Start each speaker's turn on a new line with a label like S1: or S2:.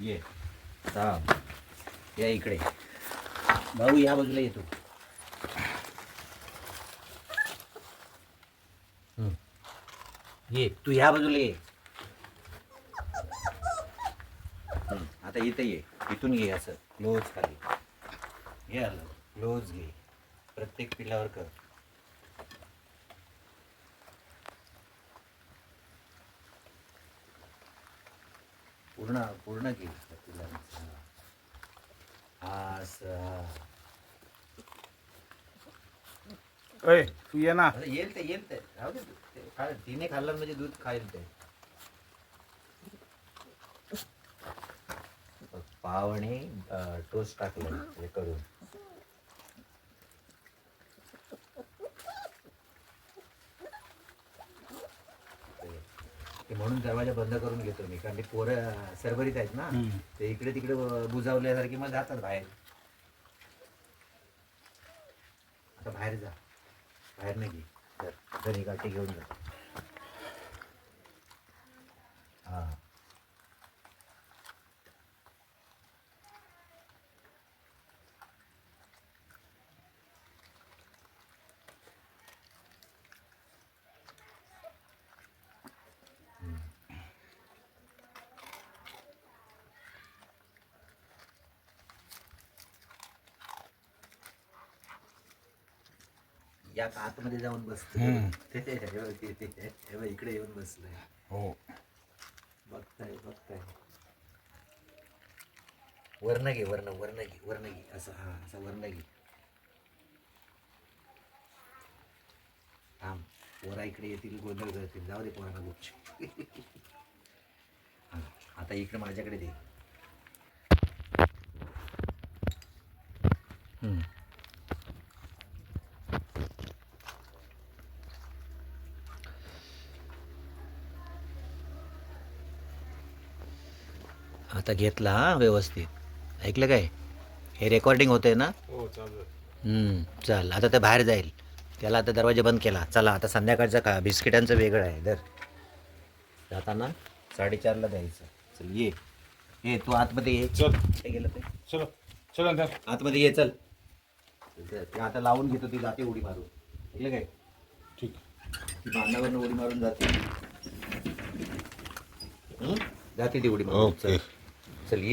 S1: ये थांब. या इकडे. भाऊ या बाजूला येतो हम्म. ये तू ह्या बाजूला ये. हम्म. आता इथं ये. इथून घे असं. क्लोज खाली. ये आलं. क्लोज घे. प्रत्येक पिल्लावर कर. पूर्ण पूर्ण असं
S2: अय तू ये ना.
S1: येईल ते येईल ते. राहू दे ते खा- तिने खाल्लं म्हणजे दूध खाईल ते. बघ, पाव आणि टोस्ट टाकलं हे करून. ते म्हणून दरवाजा बंद करून घेतो मी. कारण ते पोरं सरभरीत आहेत ना. ते इकडे तिकडे बुजावल्यासारखी मग जातात बाहेर. आता बाहेर जा. बाहेर नाही घे. घरी गाठी घेऊन जा. या आतमध्ये जाऊन बसतो इकडे येऊन बसलंय.
S2: हो.
S1: बघताय बघताय. वर्ण घे वर्ण वर्ण घे वर्ण घे. असं हा असं वर्ण घे. थांब पोरा इकडे येतील गोंधळ करतील. जाऊ दे पोरांना गुपची हा आता इकडे माझ्याकडे दे. आता घेतला हा व्यवस्थित. ऐकलं काय? हे रेकॉर्डिंग होतंय ना?
S2: हो चालू
S1: आता ते बाहेर जाईल. त्याला आता दरवाजा बंद केला. चला आता संध्याकाळचं का बिस्किटांचं वेगळं आहे. दर जाताना साडेचारला द्यायचं. चल ये. ये तू आतमध्ये ये.
S2: चल.
S1: गेलं ते?
S2: चलो. चल अंदर
S1: आतमध्ये ये चल. ते आता लावून घेतो ती जाते उडी मारून. ऐकलं काय?
S2: ठीक.
S1: ती बांधावरनं उडी मारून जाते? जाते ती उडी मारून. चल. चल ये